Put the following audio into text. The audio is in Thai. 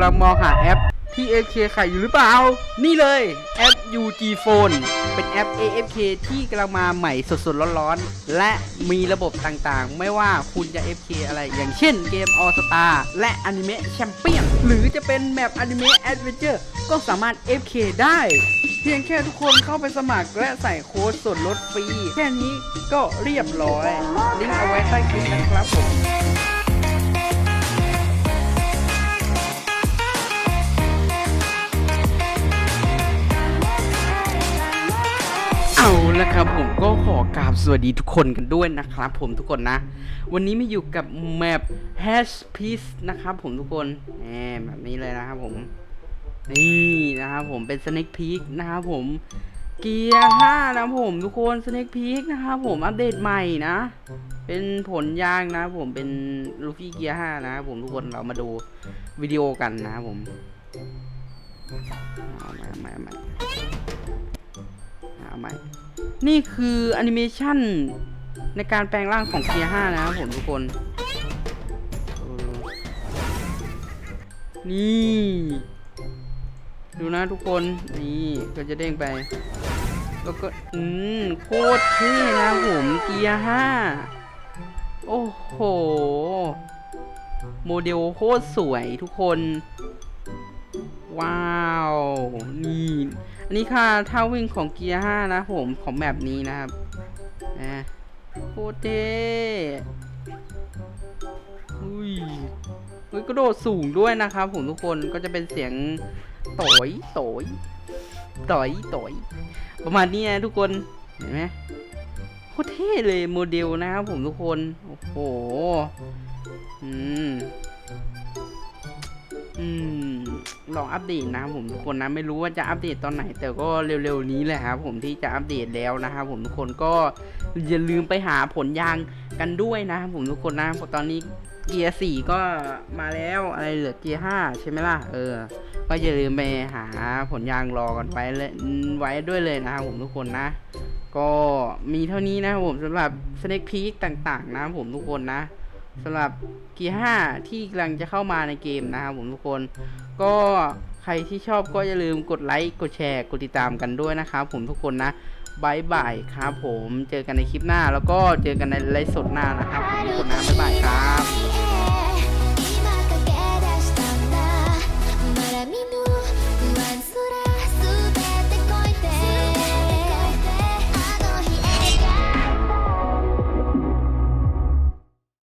ำลังมองหาแอปที่ AFK ขายอยู่หรือเปล่า นี่เลยแอป UG Phone เป็นแอป AFK ที่กำลังมาใหม่สดๆร้อนๆ และมีระบบต่างๆ ไม่ว่าคุณจะ AFK อะไรอย่างเช่นเกม All Star และอนิเมะแชมเปี้ยนหรือจะเป็นแมปอนิเมะแอดเวนเจอร์ก็สามารถ AFK ได้ เพียงแค่ทุกคนเข้าไปสมัครและใส่โค้ดส่วนลดฟรี แค่นี้ก็เรียบร้อยลิงก์เอาไว้ใต้คลิปนะครับผม เอาละครับผมก็ขอกราบสวัสดีทุกคนกันด้วยนะครับผมทุกคนนะ วันนี้มาอยู่กับแมป Hash Piece นะครับผมทุกคนแหมแบบนี้เลยนะครับผม นี่นะครับผมเป็น Snake Peak นะครับผม เกียร์5นะผมทุกคน Snake Peak นะครับผมอัปเดตใหม่นะ เป็นผลยางนะผมเป็นลูฟี่เกียร์5นะผมทุกคนเรามาดูวิดีโอกันนะครับผมมามามาาใหม่ นี่คือแอนิเมชันในการแปลงร่างของเกียร์5นะครับผมทุกคน นี่ ดูนะทุกคน นี่ก็จะเด้งไป แล้วก็ อืม โคตรเท่นะผมเกียร์ห้าโอ้โห โมเดลโคตรสวยทุกคน ว้าวนี่อันนี้ค่ะท่าวิ่งของเกียร์ห้านะผมของแบบนี้นะครับนะโคตรเท่อุ้ยเฮ้ยกระโดดสูงด้วยนะครับผมทุกคนก็จะเป็นเสียงโตยโตยโตยโตยประมาณนี้นะทุกคนเห็นไหมโคตรเท่เลยโมเดลนะครับผมทุกคนโอ้โหอืมอืม ลองอัปเดตนะครับผมทุกคนนะไม่รู้ว่าจะอัปเดตตอนไหน แต่ก็เร็วๆนี้แหละครับผมที่จะอัปเดตแล้วนะครับผมทุกคนก็อย่าลืมไปหาผลยางกันด้วยนะครับผมทุกคนนะเพราะตอนนี้เกียร์สี่ก็มาแล้วอะไรเหลือเกียร์ห้าใช่ไหมล่ะเออ ก็อย่าลืมไปหาผลยางรอกันไว้เลยไว้ด้วยเลยนะครับผมทุกคนนะ ก็มีเท่านี้นะครับผมสำหรับ Snake Peak ต่างๆนะครับผมทุกคนนะ สำหรับเกียร์ห้าที่กำลังจะเข้ามาในเกมนะครับผมทุกคน ก็ใครที่ชอบก็อย่าลืมกดไลค์กดแชร์กดติดตามกันด้วยนะครับผมทุกคนนะบายบายครับผมเจอกันในคลิปหน้าแล้วก็เจอกันในไลฟ์สดหน้านะครับผมทุกคนนะบายบายครับ